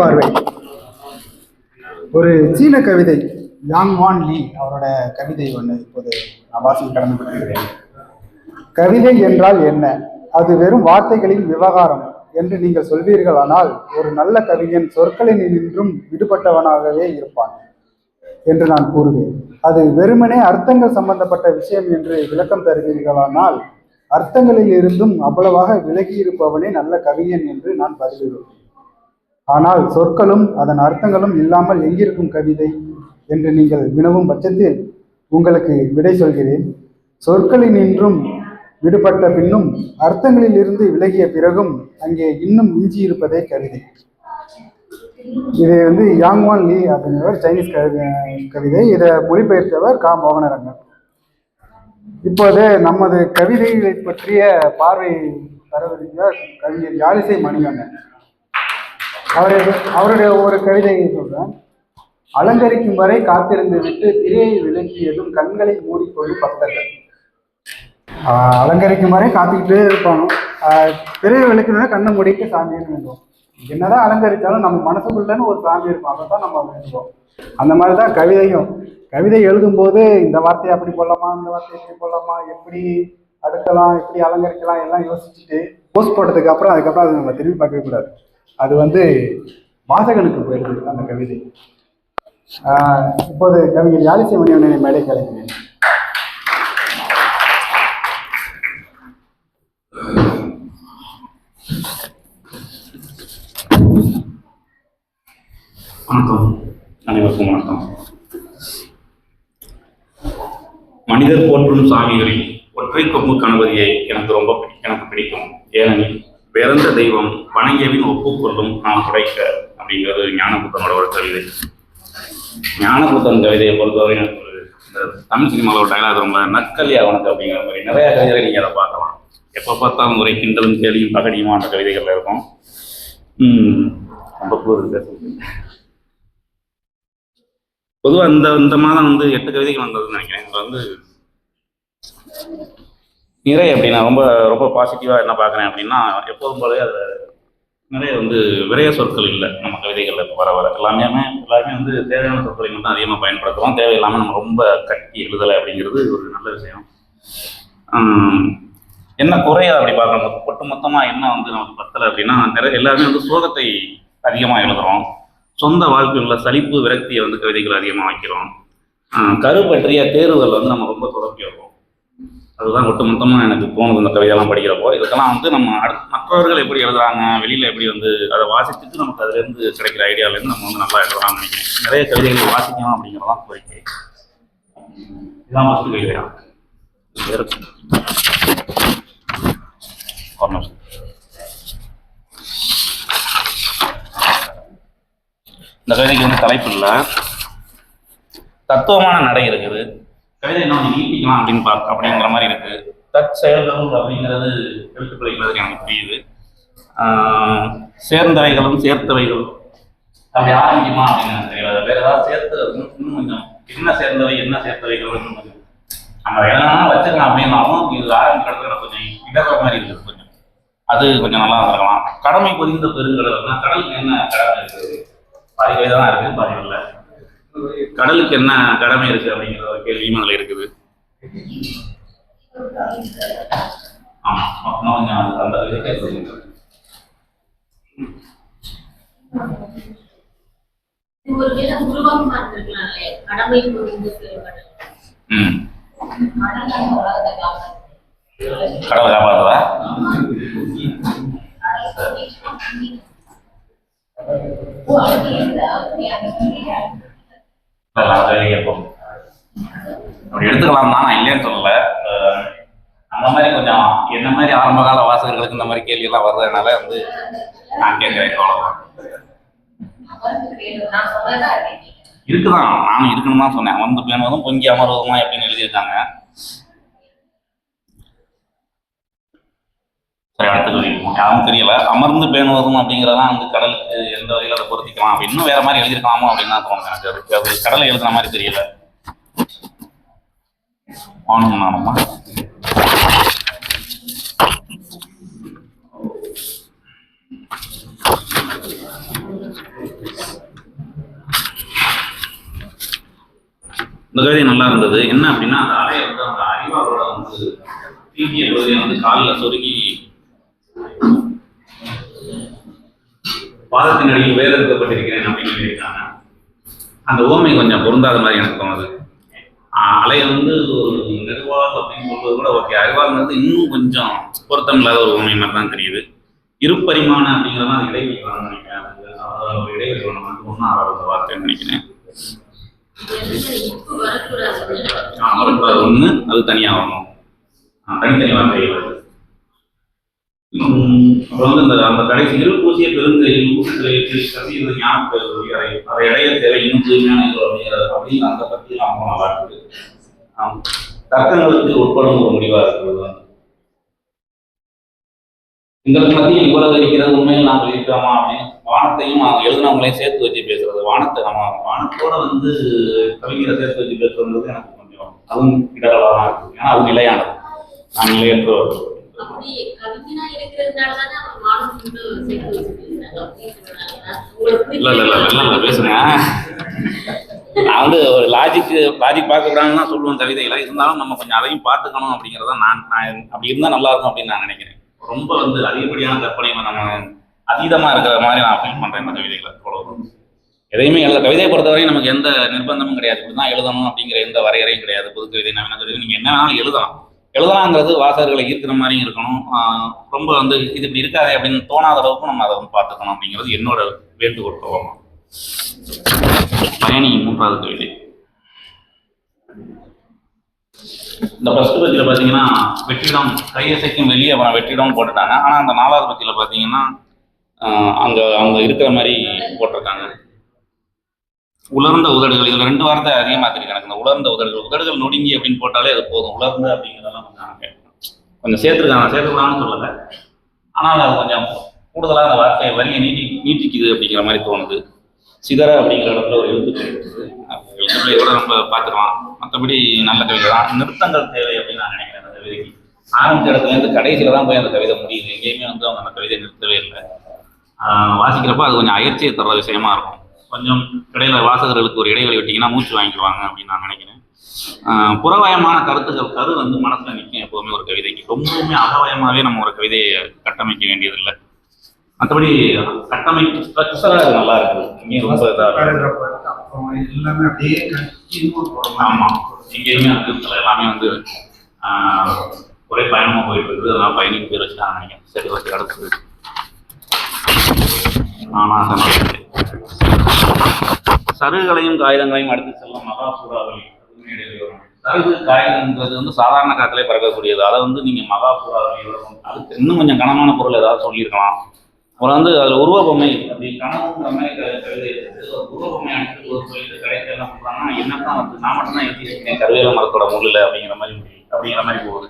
பார்வை. ஒரு சீன கவிதை யாங் வான் லீ அவரோட கவிதை ஒன்று இப்போது நான் வாசிக்க கடமைப்பட்டிருக்கிறேன். கவிதை என்றால் என்ன? அது வெறும் வார்த்தைகளின் விவகாரம் என்று நீங்கள் சொல்வீர்களானால் ஒரு நல்ல கவிஞன் சொற்களில் நின்றும் விடுபட்டவனாகவே இருப்பான் என்று நான் கூறுவேன். அது வெறுமனே அர்த்தங்கள் சம்பந்தப்பட்ட விஷயம் என்று விளக்கம் தருவீர்களானால் அர்த்தங்களில் இருந்தும் அவ்வளவாக விலகி இருப்பவனே நல்ல கவிஞன் என்று நான் பதிலிடுவேன் ஆனால் சொற்களும் அதன் அர்த்தங்களும் இல்லாமல் எங்கிருக்கும் கவிதை என்று நீங்கள் வினவும் பட்சத்தில் உங்களுக்கு விடை சொல்கிறேன். சொற்களினின்றும் விடுபட்ட பின்னும் அர்த்தங்களில் இருந்து விலகிய பிறகும் அங்கே இன்னும் மிஞ்சி இருப்பதே கவிதை. இது வந்து யாங்வான் லீ அப்படிங்கிறவர் சைனீஸ் கவி கவிதை. இதை மொழிபெயர்த்தவர் கா. மோகனரங்கன். இப்போது நமது கவிதைகளை பற்றிய பார்வை தரவிருக்கிறார் கவிஞர் யாழிசை மணிகண்டன். அவருடைய அவருடைய ஒரு கவிதையை சொல்றேன். அலங்கரிக்கும் வரை காத்திருந்து விட்டு திரையை விளங்கியதும் கண்களை மூடிக்கொள்ளும் பக்தர்கள். அலங்கரிக்கும் வரை காத்துக்கிட்டே இருப்பாங்க திரையை விளக்கணும்னா கண்ணை மூடிட்டு சாமின்னு வேண்டும் என்னதான் அலங்கரித்தாலும் நம்ம மனசுக்குள்ளன்னு ஒரு சாமி இருக்கும் அதை தான் நம்ம வேண்டுவோம் அந்த மாதிரி தான் கவிதையும். கவிதை எழுதும்போது இந்த வார்த்தையை அப்படி போடலாமா இந்த வார்த்தையை இப்படி போடலாமா எப்படி அடுக்கலாம் எப்படி அலங்கரிக்கலாம் எல்லாம் யோசிச்சுட்டு போஸ்ட் போட்டதுக்கு அப்புறம் அதுக்கப்புறம் அதை நம்ம திரும்பி பார்க்கவே கூடாது. அது வந்து வாசகனுக்கு போயிடுது அந்த கவிதை. இப்போது கவிஞர் யாழிசை மணிவண்ணனை மேடை கலைக்கிறேன் வணக்கம். அனைவருக்கும் வணக்கம். மனிதர் போற்றும் சாமிகளில் ஒற்றை கொம்பு கணபதியை எனக்கு ரொம்ப எனக்கு பிடிக்கும். ஏனெனில் பிறந்த தெய்வம் வணங்கியவின் ஒப்புக்கொள்ளும் நாம் உடைக்க அப்படிங்கிறது ஞானபுத்தனோட ஒரு கவிதை. ஞானபுத்தன் கவிதையை பொறுத்தவரை எனக்கு இந்த தமிழ் சினிமாவில் ஒரு டைலாக் ரொம்ப நக்கலியா உனக்கு அப்படிங்கிற மாதிரி நிறைய கவிதைகளை நீங்கள் அதை பார்க்கலாம். எப்போ பார்த்தாலும் ஒரே கிண்டலும் கேலியும் பகடியுமா அந்த கவிதைகள்ல இருக்கும். ரொம்ப கூறுது பொதுவாக இந்த இந்த மாதம் வந்து எட்டு கவிதைகள் வந்ததுன்னு நினைக்கிறேன். இதில் வந்து நிறை அப்படின்னா ரொம்ப ரொம்ப பாசிட்டிவாக என்ன பார்க்குறேன் அப்படின்னா எப்போதும் போலவே அதில் நிறைய வந்து விரைய சொற்கள் இல்லை. நம்ம கவிதைகளில் இப்போ வர வர எல்லாமே எல்லாருமே வந்து தேவையான சொற்களை மட்டும் அதிகமாக பயன்படுத்துகிறோம் தேவையில்லாமல் நம்ம ரொம்ப கட்டி எழுதலை அப்படிங்கிறது ஒரு நல்ல விஷயம். என்ன குறையா அப்படி பார்க்குறோம். ஒட்டு மொத்தமாக என்ன வந்து நமக்கு பத்தலை அப்படின்னா நிறைய எல்லாருமே வந்து சோகத்தை அதிகமாக எழுதுகிறோம் சொந்த வாழ்க்கையில் சலிப்பு விரக்தியை வந்து கவிதைகள் அதிகமாக வைக்கிறோம். கரு பற்றிய தேர்வுகள் வந்து நம்ம ரொம்ப தொடர்பு இருக்கும் அதுதான் ஒட்டு மொத்தமாக எனக்கு தோணுது இந்த கவிதையெல்லாம் படிக்கிறப்போ. இதுக்கெல்லாம் வந்து நம்ம அடுத்த மற்றவர்கள் எப்படி எழுதுறாங்க வெளியில் எப்படி வந்து அதை வாசிச்சுட்டு நமக்கு அதுலேருந்து கிடைக்கிற ஐடியாவிலேருந்து நம்ம வந்து நல்லா எழுதலாம்னு நினைக்கிறேன். நிறைய கவிதைகள் வாசிக்கணும் அப்படிங்கிறதான் கோரிக்கை. இதுதான் ஃபஸ்ட்டு கவிதையா இந்த கவிதைக்கு வந்து தலைப்பு இல்லை. தத்துவமான நடை இருக்குது. கவிதை என்ன நீட்டிக்கலாம் அப்படின்னு பார்க்க அப்படிங்கிற மாதிரி இருக்கு. தற்செயல்கள் அப்படிங்கிறது எழுத்துப்பிழைக்கிறது எனக்கு புரியுது. சேர்ந்தவைகளும் சேர்த்தவைகளும் அப்படி ஆரம்பிக்குமா அப்படின்னு தெரியல வேற ஏதாவது சேர்த்து இன்னும் கொஞ்சம் என்ன சேர்ந்தவை என்ன சேர்த்தவைகள் நம்ம என்னன்னா வச்சுக்கலாம் அப்படின்னாலும் இது ஆரம்பிக்கிறது கொஞ்சம் இடற மாதிரி இருக்குது கொஞ்சம். அது கொஞ்சம் நல்லா இருக்கலாம் கடமை பொதிந்த பெருங்கடல்னா கடலுக்கு என்ன கடமை இருக்குது? பாதி தான் இருக்குது பாதி இல்லை. கடலுக்கு என்ன கடமை இருக்கு அப்படிங்கிற ஒரு கேள்வியும் அதுல இருக்குது. ஆமா இன்னும் அது அப்படி கேட்போம் அப்படி எடுத்துக்கலாம் தான் நான் இல்லைன்னு சொல்லல. அந்த மாதிரி கொஞ்சம் என்ன மாதிரி ஆரம்ப கால வாசகர்களுக்கு இந்த மாதிரி கேள்வி எல்லாம் வர்றதுனால வந்து நான் கேட்கிறேன் அவ்வளவுதான். இருக்குதான் நானும் இருக்கணும்னு தான் சொன்னேன். வந்து பேணுவதும் பொங்கி அமர்வதுமா எப்படின்னு எழுதியிருக்காங்க. யாரும் தெரியல. அமர்ந்து பேணுவதும் அப்படிங்கிறதான் வந்து கடலுக்கு எந்த வகையில் அதை பொருத்திக்கலாம்? அப்படி இன்னும் வேற மாதிரி எழுதிருக்கலாமோ அப்படின்னு தான் தோணுது எனக்கு. அது கடலை எழுதுன மாதிரி தெரியல. ஆனும் நானுமா இந்த கவிதை நல்லா இருந்தது. என்ன அப்படின்னா அந்த அலையை வந்து அந்த அறிவாளோட வந்து தீங்கிய பகுதியை வந்து காலில் சொருகி பாதத்தின் அடியில் வேறெடுக்கப்பட்டிருக்கிறேன் அப்படின்னு சொல்லியிருக்காங்க. அந்த ஓமை கொஞ்சம் பொருந்தாத மாதிரி எனக்கு தோணுது. அலை வந்து ஒரு நெடுவாள் அப்படின்னு சொல்றது கூட ஓகே அறிவாள்ங்கிறது இன்னும் கொஞ்சம் பொருத்தம் இல்லாத ஒரு ஓமை மாதிரி தான் தெரியுது. இருப்பரிமாண அப்படிங்கிறதெல்லாம் இடைவெளி வரணும்னு நினைக்கிறேன். ஒரு இடைவெளி வரணும் அது ஒன்றும் ஆறாவது வார்த்தைன்னு நினைக்கிறேன். வரக்கூடாது. ஒண்ணு அது தனியா வரணும். தனித்தனி வார்த்தைகள் வருது உம் அப்புறம் வந்து அந்த அந்த கடைசி இரு பூசிய பெருந்தையில் ஊசுகையில் கசிவது ஞான பெருந்தை அதை அதை இடைய தேவை இன்னும் தூய்மையான இது அப்படிங்கிறது அப்படின்னு அந்த பற்றி நாம் போன வாழ்க்கை தர்க்கங்களுக்கு உட்படும் ஒரு முடிவாக இருக்கிறது வந்து எங்களுக்கு மத்தியில் இவ்வளவு இருக்கிறது உண்மையில் நாங்கள் இருக்கிறோமா அப்படின்னு வானத்தையும் நாங்கள் எழுதினவங்களையும் சேர்த்து வச்சு பேசுறது. வானத்தை நம்ம வானத்தோட வந்து கவிஞரை சேர்த்து வச்சு பேசுறது எனக்கு கொஞ்சம் அதுவும் இடரலாக தான் இருக்குது. ஏன்னா அது நிலையானது. நான் நிலையற்றவர் அப்படி கவிஞனா இருக்கிறதுனால தானே அவன் சேர்த்து வச்சிருக்காங்க. இல்ல இல்ல இல்ல இல்ல பேசுங்க நான் வந்து ஒரு லாஜிக் லாஜிக் பார்க்கக்கூடாதுன்னு தான் சொல்லுவேன் கவிதைகளை இருந்தாலும் நம்ம கொஞ்சம் அதையும் பார்த்துக்கணும் அப்படிங்கிறத நான் நான் அப்படி இருந்தால் நல்லா இருக்கும் அப்படின்னு நான் நினைக்கிறேன். ரொம்ப வந்து அதிகப்படியான கற்பனைகளை நம்ம அதீதமா இருக்கிற மாதிரி நான் ஃபீல் பண்றேன் இந்த கவிதைகளை எதையுமே எழுத கவிதையை பொறுத்தவரையும் நமக்கு எந்த நிர்பந்தமும் கிடையாது. இப்படி தான் எழுதணும் அப்படிங்கிற எந்த வரையறையும் கிடையாது. புது கவிதை நவீன கவிதை நீங்க என்ன வேணாலும் எழுதலாம். எழுதலாங்கிறது வாசகர்களை ஈர்க்கிற மாதிரியும் இருக்கணும். ரொம்ப வந்து இது இப்படி இருக்காதே அப்படின்னு தோணாத அளவுக்கு நம்ம அதை வந்து பார்த்துக்கணும் அப்படிங்கிறது என்னோட வேண்டுகோள். போகணும் பயணி மூன்றாவது கவிதை இந்த ஃபர்ஸ்ட் பத்தியில் பார்த்தீங்கன்னா வெற்றிடம் கையசைக்கும் வெளியே அவன் வெற்றிடம் போட்டுட்டாங்க. ஆனால் அந்த நாலாவது பத்தியில் பார்த்தீங்கன்னா அங்கே அங்கே அவங்க இருக்கிற மாதிரி போட்டிருக்காங்க. உலர்ந்த உதடுகள். இதில் ரெண்டு வார்த்தை அதிகமாக தெரியும் எனக்கு. இந்த உலர்ந்த உதடுகள். உதடுகள் நொடுங்கி அப்படின்னு போட்டாலே அது போதும். உலர்ந்த அப்படிங்கிறதெல்லாம் கொஞ்சம் கொஞ்சம் சேர்த்துருக்காங்க. சேர்த்துக்கலாம்னு சொல்லலை. ஆனால் அது கொஞ்சம் கூடுதலாக அந்த வார்த்தையை வரியை நீட்டி நீட்டிக்குது அப்படிங்கிற மாதிரி தோணுது. சிதற அப்படிங்கிற இடத்துல ஒரு எழுத்துக்கள் இருக்குது. எழுத்துக்களை கூட நம்ம பார்த்துக்கலாம். மற்றபடி நல்ல கவிதை. தான் நிறுத்தங்கள் தேவை அப்படின்னு நான் நினைக்கிறேன். அந்த கவிதைக்கு ஆரம்பிச்ச இடத்துல இருந்து தான் போய் அந்த கவிதை முடியுது. எங்கேயுமே வந்து அவங்க அந்த கவிதை நிறுத்தவே இல்லை. வாசிக்கிறப்ப அது கொஞ்சம் அயற்சியை தர்ற விஷயமா இருக்கும். கொஞ்சம் இடையில வாசகர்களுக்கு ஒரு இடைவெளி விட்டீங்கன்னா மூச்சு வாங்கிக்குவாங்க அப்படின்னு நான் நினைக்கிறேன். புறவயமான கருத்துக்கள் கரு வந்து மனசுல நிற்கும் எப்போதுமே ஒரு கவிதைக்கு. ரொம்பவுமே அகவயமாவே நம்ம ஒரு கவிதையை கட்டமைக்க வேண்டியதில்லை. மற்றபடி கட்டமைப்பு ஸ்ட்ரக்சராக நல்லா இருக்குது. ஆமாம் எங்கேயுமே வந்து எல்லாமே வந்து ஒரே பயணமாக போயிட்டு இருக்குது. அதெல்லாம் பயணிக்கு பேர் வச்சுட்டாங்க நினைக்கிறேன். சரி ஓகே அடுத்தது. நானாக சருகுகளையும் காகிதங்களையும் அடுத்து செல்லும் மகாபுராவில் வரும். சருகு காகிதம்ன்றது வந்து சாதாரண காத்திலே பறக்கக்கூடியது அதை வந்து நீங்கள் மகாபுராவில் அதுக்கு இன்னும் கொஞ்சம் கனமான பொருள் ஏதாவது சொல்லியிருக்கலாம். அப்புறம் வந்து அதில் உருவ பொம்மை அப்படி கனவுங்கிறமே கவிதை ஒரு உருவ பொம்மை ஒரு சொல்லிட்டு கடைசியில் என்ன பண்ணுறாங்கன்னா என்ன தான் வந்து நான் மட்டும் தான் எழுதி இருக்கேன் கருவேல மரத்தோட முள்ளில் அப்படிங்கிற மாதிரி அப்படிங்கிற மாதிரி போகுது.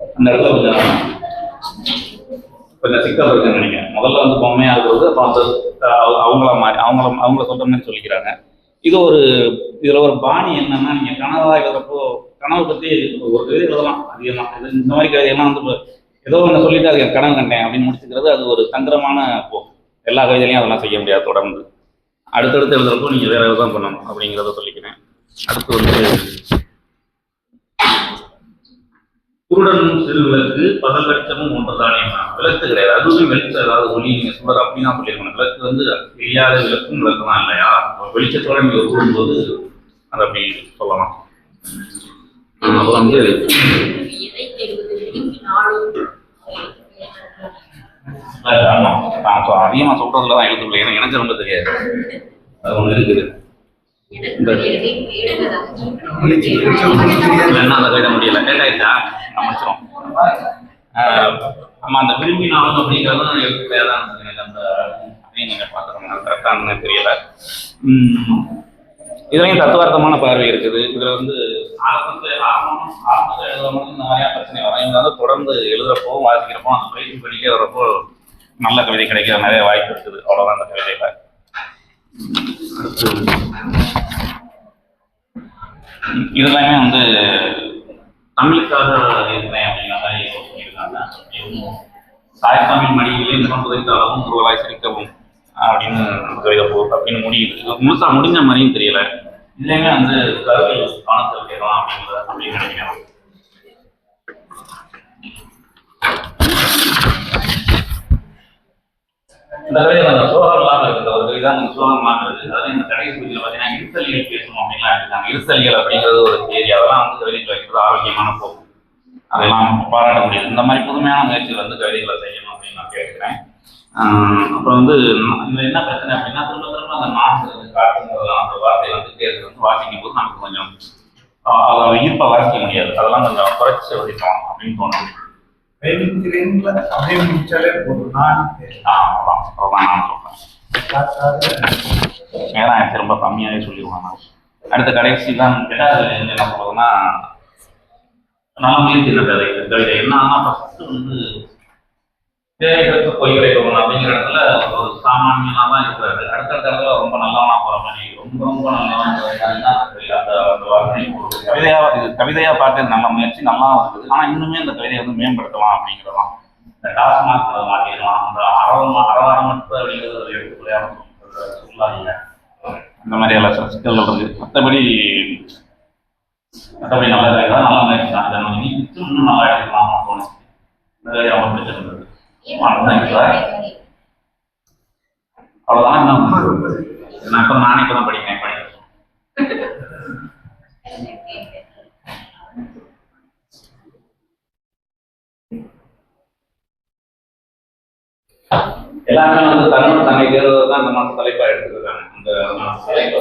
அந்த இடத்துல கொஞ்சம் கொஞ்சம் சிக்கல் இருக்குன்னு நினைக்கிறேன். முதல்ல வந்து பொம்மையா இருக்கிறது அப்புறம் வந்து அவங்கள மாதிரி அவங்கள அவங்கள சொல்ற சொல்லிக்கிறாங்க. இது ஒரு இதுல ஒரு பாணி என்னன்னா நீங்க கனவா எழுதுறப்போ கனவு பத்தி ஒரு கவிதை எழுதலாம் அதிகமா. இது இந்த மாதிரி கவிதையெல்லாம் வந்து ஏதோ ஒன்று சொல்லிட்டு அது கனவு கண்டேன் அப்படின்னு முடிச்சுக்கிறது அது ஒரு தந்திரமான போக்கு. எல்லா கவிதையிலையும் அதெல்லாம் செய்ய முடியாது தொடர்ந்து. அடுத்தடுத்து எழுதுறப்போ நீங்க வேற தான் பண்ணணும் அப்படிங்கிறத சொல்லிக்கிறேன். அடுத்து வந்து குருடனும் சிறு விளக்கு பகல் வெளிச்சமும் ஒன்றுதானே விளக்கு கிடையாது அதுவும் வெளிச்சம் ஏதாவது ஒளி நீங்க சொல்றது அப்படிதான் சொல்லியிருக்கணும். விளக்கு வந்து தெரியாத விளக்கும் விளக்கு தான் இல்லையா வெளிச்சத்தோட நீங்க கூடும்போது அதை அப்படி சொல்லலாம். அப்புறம் வந்து ஆமா நான் அதிகமா சொல்றதுல தான் எழுத்துள்ள ஏன்னா எனக்கு ரொம்ப தெரியாது. அது ஒண்ணு இருக்குது. முடியல. லேட் ஆயிடுச்சா நான் நம்ம அந்த விரும்பி நாளும் அப்படிங்கிறது எழுத்துலையா தான் இருந்தது எனக்கு அந்த அதையும் நீங்க பார்த்துக்கோங்க கரெக்டானு தெரியல. உம் இதுலயும் தத்துவார்த்தமான பார்வை இருக்குது. இதுல வந்து ஆரம்பத்துல ஆரம்பம் ஆரம்பத்துல எழுதுறவங்க நிறைய பிரச்சனை வரும். இவங்க வந்து தொடர்ந்து எழுதுறப்போ வாசிக்கிறப்போ அந்த பயிற்சி பண்ணிட்டே வரப்போ நல்ல கவிதை கிடைக்கிற நிறைய வாய்ப்பு இருக்குது. அவ்வளவுதான் அந்த கவிதையில. இதெல்லாமே வந்து தமிழுக்காக இருக்கிறேன் அப்படிங்கிற மாதிரி சொல்லியிருக்காங்க. இவங்க தாய் தமிழ் மடியிலே முகம் புதைத்தாலும் ஒருவராய் சிரிக்கவும் அப்படின்னு கவிதை போ அப்படின்னு முடியுது. இது முழுசா முடிஞ்ச மாதிரியும் தெரியல. இதுலயுமே வந்து கருவில் கவனத்தில் கேட்கலாம் அப்படிங்கிறத அப்படின்னு நினைக்கிறேன். இந்த கவிதை சோகம் ஒரு கவிதை கொஞ்சம் இருக்குது அதாவது இந்த கடைசி பகுதியில் பார்த்தீங்கன்னா இருத்தலியல் பேசணும் அப்படின்லாம் இருக்காங்க இருத்தலியல் அப்படிங்கிறது ஒரு தேதி. அதெல்லாம் வந்து கவிதைக்கு வைக்கிறது ஆரோக்கியமான போக்கு. அதெல்லாம் பாராட்ட முடியாது. இந்த மாதிரி புதுமையான முயற்சிகள் வந்து கவிதைகளை செய்யணும் அப்படின்னு நான் கேட்கிறேன். அப்புறம் வந்து இதுல என்ன பிரச்சனை அப்படின்னா திரும்ப திரும்ப அந்த நாட்டு காட்டுங்கிறது அந்த வார்த்தை வந்து தேர்தல் வந்து வாசிக்கும் போது நமக்கு கொஞ்சம் அதை ஈர்ப்பை வாசிக்க முடியாது. அதெல்லாம் கொஞ்சம் குறைச்சி வதிக்கணும் அப்படின்னு தோணுது. பயணிக்கிறேன்ல அப்படியே முடிச்சாலே போதும். நான் ஆஹ் அதான் நான் சொல்றேன் நேரம் ஆயிடுச்சு ரொம்ப கம்மியாகவே சொல்லிடுவாங்க. அடுத்த கடைசி தான் கேட்டால் என்ன சொல்றதுன்னா நல்ல முயற்சி இந்த கதை. இந்த கவிதை என்னன்னா ஃபஸ்ட்டு வந்து தேவைகளுக்கு பொய்களை சொல்லணும் அப்படிங்கிற இடத்துல ஒரு சாமானியனாக தான் இருக்கிறாரு அடுத்த இடத்துல ரொம்ப நல்லவனா போற மாதிரி ரொம்ப ரொம்ப நல்லவனா போறாருன்னா அந்த அந்த வார்த்தை ஒரு கவிதையா இது கவிதையா பார்க்கறது நல்ல முயற்சி நல்லா இருக்குது. ஆனா இன்னுமே இந்த கவிதையை வந்து மேம்படுத்தலாம் அப்படிங்கிறதான். இந்த டாஸ்மாக் மாற்றிடலாம் அந்த அறவம் அறவாரமற்ற அப்படிங்கிறது ஒரு எடுத்துக்கொள்ளையான சொல்லாங்க அந்த மாதிரி எல்லாம் சில சிக்கல்கள் இருக்கு மற்றபடி மற்றபடி நல்ல கவிதை நல்லா நல்ல இன்னும் நல்லா எடுக்கலாம் தோணுச்சு. பிடிச்சிருந்தது. அவ்வளவுதான். நான் இப்ப நானே படிக்கிறேன். படிக்கிறேன். எல்லாருமே வந்து தன்னோட தன்னை தேர்வு தான் இந்த மாதம் தலைப்பா எடுத்துக்கிறாங்க அந்த தலைப்பை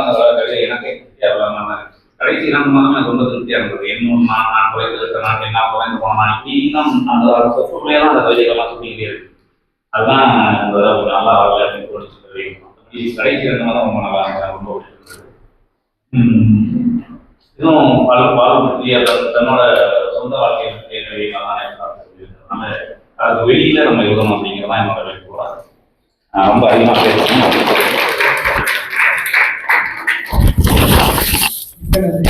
அந்த கவிதை எனக்கு திருப்தியா இல்லாம கடைசி இரண்டு மாதம் எனக்கு ரொம்ப திருப்தியா இருந்தது. இன்னும் நான் நான் குறைந்து இருக்க என்ன குறைந்து போனேன் இன்னும் அந்த சொத்துக்குள்ளேயே தான் அந்த கவிதைகள்லாம் இருக்கு அதுதான் இந்த ஒரு நல்லா வரல அப்படின்னு கடைசி ரெண்டு மாதம் ரொம்ப நல்லா இருந்தது. ரொம்ப இதுவும் பல தன்னோட சொந்த வாழ்க்கையை பற்றிய தான் அது வெளியில நம்ம எழுதணும் அப்படிங்கிறதான் என்னோட வேண்டுகோள். ரொம்ப அதிகமாக பேசணும். Gracias.